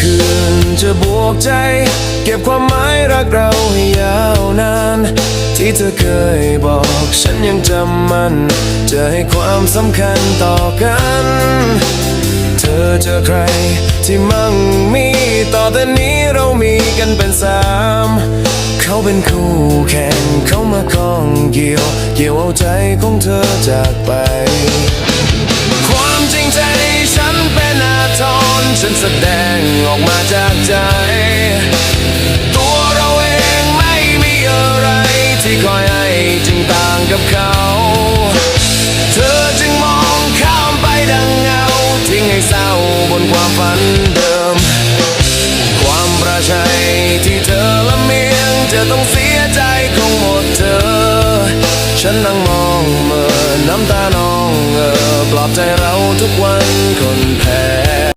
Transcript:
คืนจะบวกใจ เก็บความหมายรักเราให้ยาวนาน ที่เธอเคยบอกฉันยังจำมัน จะให้ความสำคัญต่อกัน เธอเจอใครที่มั่งมีต่อแต่นี้เรามีกันเป็นสามเขาเป็นคู่แข่งเขามาข้องเกี่ยว เกี่ยวเอาใจของเธอจากไป ความจริงใจฉันเป็นอาทรฉันแสดง ออกมาจากใจ ตัวเราเองไม่มีอะไรที่คอยให้จึงต่างกับเขา เธอจึงมองข้ามไปดังเงา ทิ้งให้เศร้าบนความฝันเดิม ความประชัยที่เธอละเมียงจะต้องเสียใจคงหมดเธอ ฉันนั่งมองเมื่อน้ำตานองเออปลอบใจเราทุกวันคนแพ้